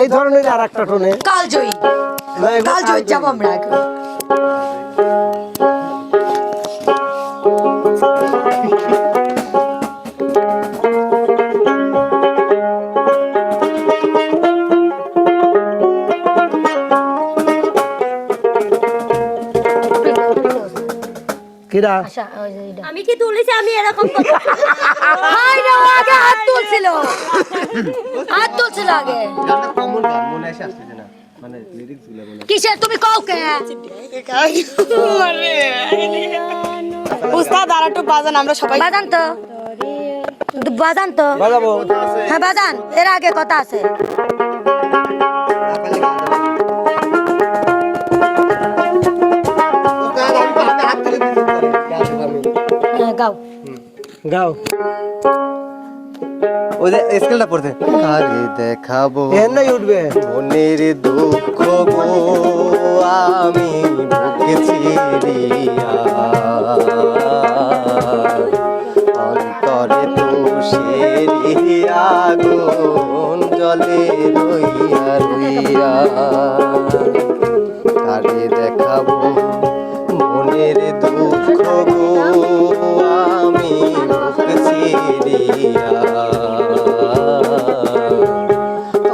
এই ধরনের আর একটা টোনে। কালজয়ী। এবার কালজয়ী। যাব আমরা কিরা আমি কি তুলেছি? আমি এরকম হাই রে, আগে হাত তুলছিল। হাত তুলছিল আগে। মনে আসছে না কিসের? তুমি কও কে? উস্তাদ আর একটু বাজান আমরা সবাই বাজান তো? বাজান তো? বাজাবো। হ্যাঁ বাজান এর আগে কথা আছে। গাও। ওই যে স্কেলটা পড়তে। কারে দেখাবো। এর নাই উঠবে। মনের দুঃখ গো আমি ভুগেছি রিয়া। অন্তরে তুষেরি আগুন জলে রইয়া রইয়া।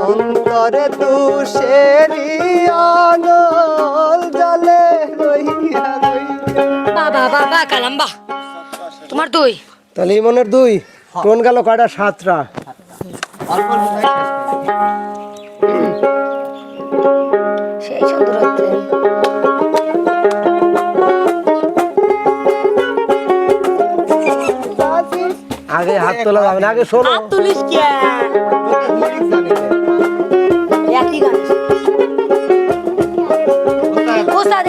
অন্তরে জলে বাবা বাবা কালাম্বা। তোমার দুই? তাহলে ইমনের দুই। টোন গেল কয়টা? সাতটা। সেই সুন্দর আগে হাত তোলা যাবে না আগে শোনো তুলিস কে। একই গান। ওস্তাদ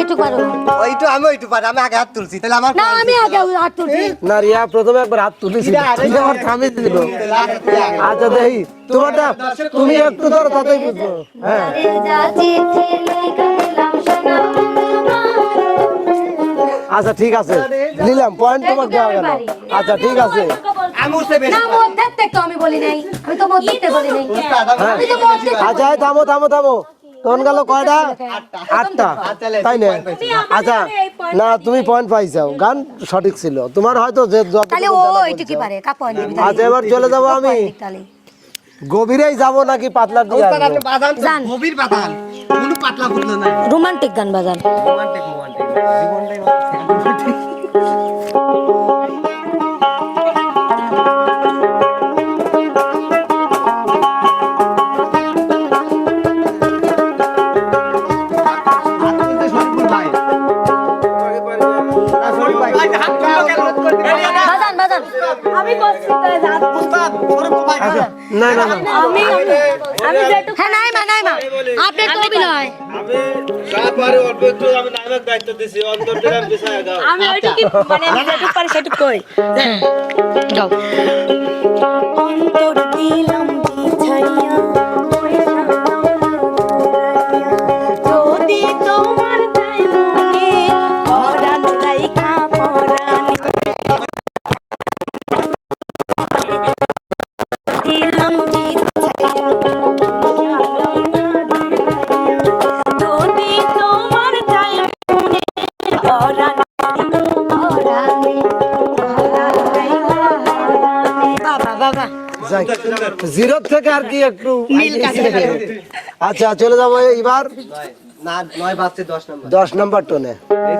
একটু পারো ওইটু আমি ওইটু আমি আগে হাত তুলছি তাহলে আমার না আমি আগে হাত তুলছি। না রিয়া প্রথমে একবার হাত তুলেছিল তুমি আমার থামিয়ে দিল আচ্ছা তুমি একটু ধরো তাতেই বুঝব। হ্যাঁ। আচ্ছা ঠিক আছে। নিলাম পয়েন্ট তোমাকে দেওয়া গেল। আচ্ছা ঠিক আছে। মধ্যে আচ্ছা থামো থামো থামো। টোন গেল কয়টা? আটটা। তাই না? আচ্ছা না তুমি পয়েন্ট পাইছাও গান সঠিক ছিল। তোমার হয়তো যে দিবি আচ্ছা এবার চলে যাব আমি। গভীরেই যাব নাকি পাতলা দিয়ে। গভীর পাতলা রোমান্টিক গান বাজান। রোমান্টিক জীবনটাই বাজান বাজান। আমি করছি তো রাত আচ্ছা। না না না। আমি আমি যেটুকু হ্যাঁ নাই মা নাই মা আপনার তো অভিনয়। আমি ওইটুকু মানে আমি যেটুকু পারি সেটুকু কই। গাও অন্তর দিলাম বিছাইয়া জিরো থেকে আর কি একটু আচ্ছা চলে যাব এবার না দশ নম্বর টোনে এই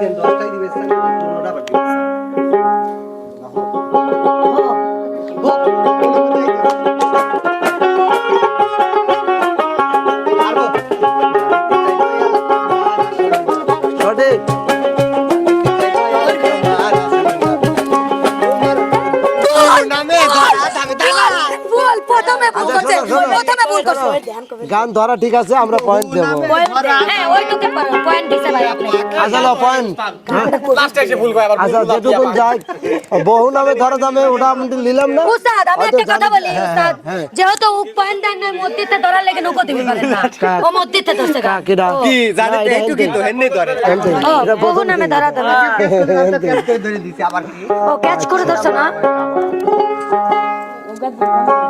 গান ধরা ঠিক আছে আমরা পয়েন্ট দেবো। হ্যাঁ ওইটুকু পয়েন্ট দিছে ভাই। আপনি আচ্ছা না পয়েন্ট আচ্ছা বহু নামে ধরা দামে ওটা আমি নিলাম না। উস্তাদ আমি একটা কথা বলি হ্যাঁ, উস্তাদ। হ্যাঁ, যেহেতু উপয়েন্ট দেন না মধ্যে ধরার লেগে নৌকো দিবি পারেন না। ও মধ্যে। কি জানে একটু কিন্তু হেননি ধরে বহু নামে ধরা কি? ও ক্যাচ করে ধরছে না?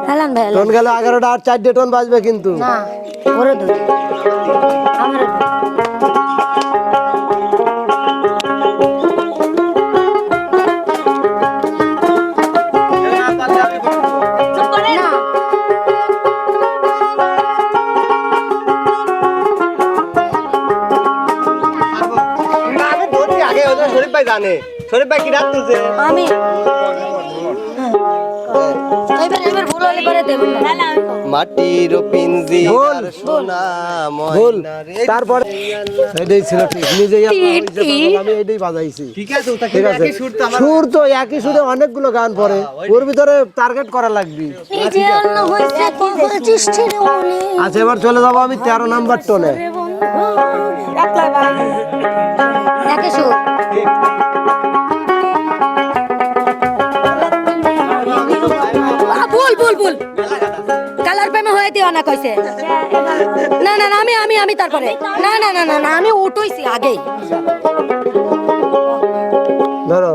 হেলান ভাই। টন গেল এগারোটা আর চারটে টন বাজবে কিন্তু। না ওরে ধর। আমরা জানে। শরীফ ভাই কি রাত তুলছে আমি মাটির পিঞ্জি ভুল। সোনা ভুল ময়না রে। এটাই ছিল ঠিক। নিজে আমি এটাই বাজাইছি। ঠিক আছে ঠিক আছে। সুর তো আমার সুর তো একই সুরে অনেকগুলো গান পড়ে। ওর ভিতরে টার্গেট করা লাগবে। মনে আচ্ছা এবার চলে যাব আমি তেরো নাম্বার টোনে ভুল কালার প্রেমে হয়ে দিও না কইছে। না না না আমি আমি আমি তারপরে। না না না না না আমি উঠইছি আগেই। ধরো।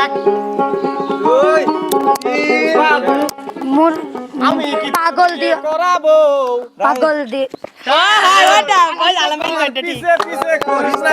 এক দুই তিন মোর পাগল দিয়ে করাবো? পাগল দিয়ে। পিছে পিছে করিস না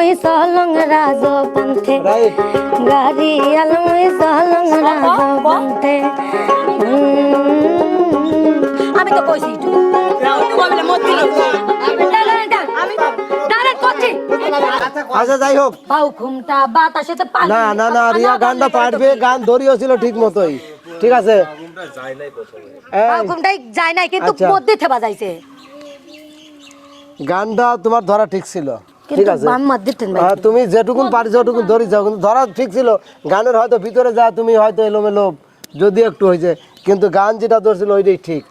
আলমই সলং রাজ পন্থে গাড়ি আলমই সলং রাজ পন্থে আমি তো কইছি আচ্ছা যাই হোক। বাতাসে তো পানি। না না না রিয়া গানটা পারবে গান ধরিও ছিল ঠিক মতোই। ঠিক আছে? যায় নাই কিন্তু আচ্ছা। মধ্যে থেবা যাইছে গানটা তোমার ধরা ঠিক ছিল। কিন্তু বাম মধ্যে থেন ভাই তুমি যেটুকুন পারি যেটুকুন ধরি যাও কিন্তু ধরা ঠিক ছিল গানের হয়তো ভিতরে যা তুমি হয়তো এলোমেলো যদি একটু হয়েছে কিন্তু গান যেটা ধরছিল ওইটাই ঠিক।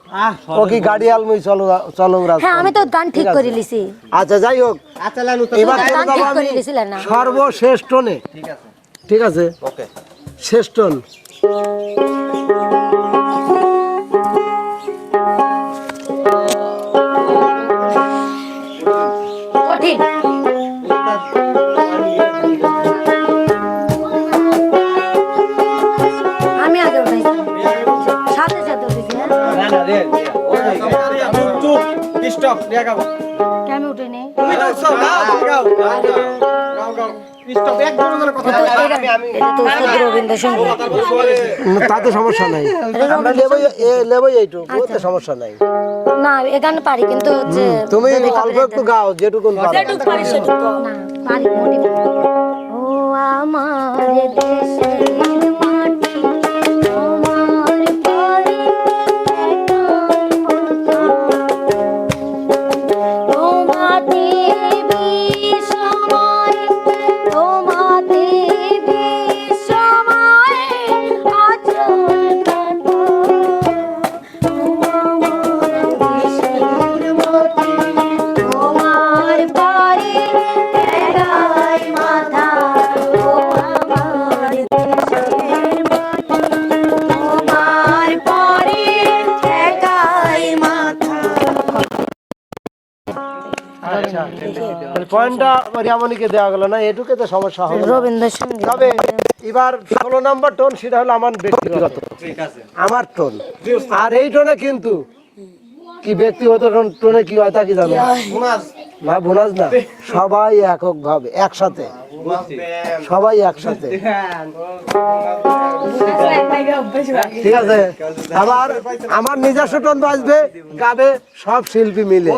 ও কি গাড়ি আলমই চলো চলং রাজ হ্যাঁ আমি তো গান ঠিক। করে লিছি আচ্ছা যাই হোক। আচ্ছা লানু তো এবার গান ঠিক করে লিছিলেন না। সর্বশেষ টোনে ঠিক আছে। ঠিক আছে? ওকে। শেষ টোন গাও তুমি তো সব গাও গাও গাও গাও তাতে সমস্যা নাই। ওতে সমস্যা নাই। না এ গান পারি কিন্তু হচ্ছে তুমি অল্প একটু গাও যেটুকুন পারো পারি ও আমার দেশের পয়েন্টটা রিয়ামণিকে দেওয়া গেল না এটুকে তো সমস্যা হবে রবীন্দ্রসঙ্গীত তবে এবার ষোলো নম্বর টোন সেটা হলো আমার ব্যক্তিগত। আমার টোন। আর এই টোনে কিন্তু কি ব্যক্তিগত টোন- টোনে কি হয় তা কি জানো? না বোনাস না। সবাই একক ভাবে একসাথে সবাই একসাথে। ঠিক আছে? আবার আমার নিজস্ব টোন বাজবে গাবে সব শিল্পী মিলে।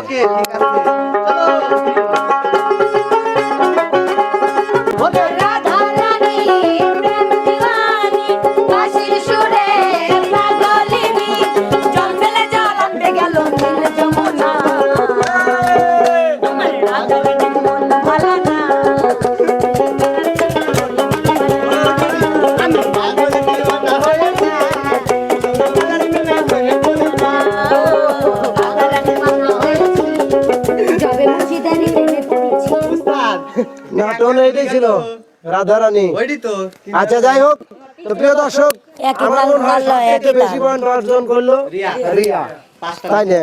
এইটাই ছিল রাধারানী ওইডি তো। আচ্ছা যাই হোক তো প্রিয় দর্শক আমার মনে হয় সবচেয়ে বেশি পয়েন্ট অর্জন করল রিয়া। রিয়া। তাই না?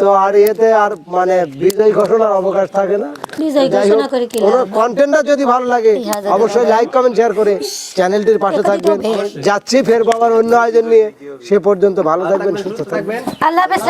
তো আর এতে আর মানে বিজয় ঘোষণার অবকাশ থাকে না। বিজয় যাই ঘোষণা হোক, করে কি কোনো কন্টেন্টটা যদি ভালো লাগে অবশ্যই লাইক কমেন্ট শেয়ার করে চ্যানেলটির পাশে থাকবেন। যাচ্ছি ফের বাবার অন্য আয়োজন নিয়ে। সে পর্যন্ত ভালো থাকবেন সুস্থ থাকবেন। আল্লাহ হাফেজ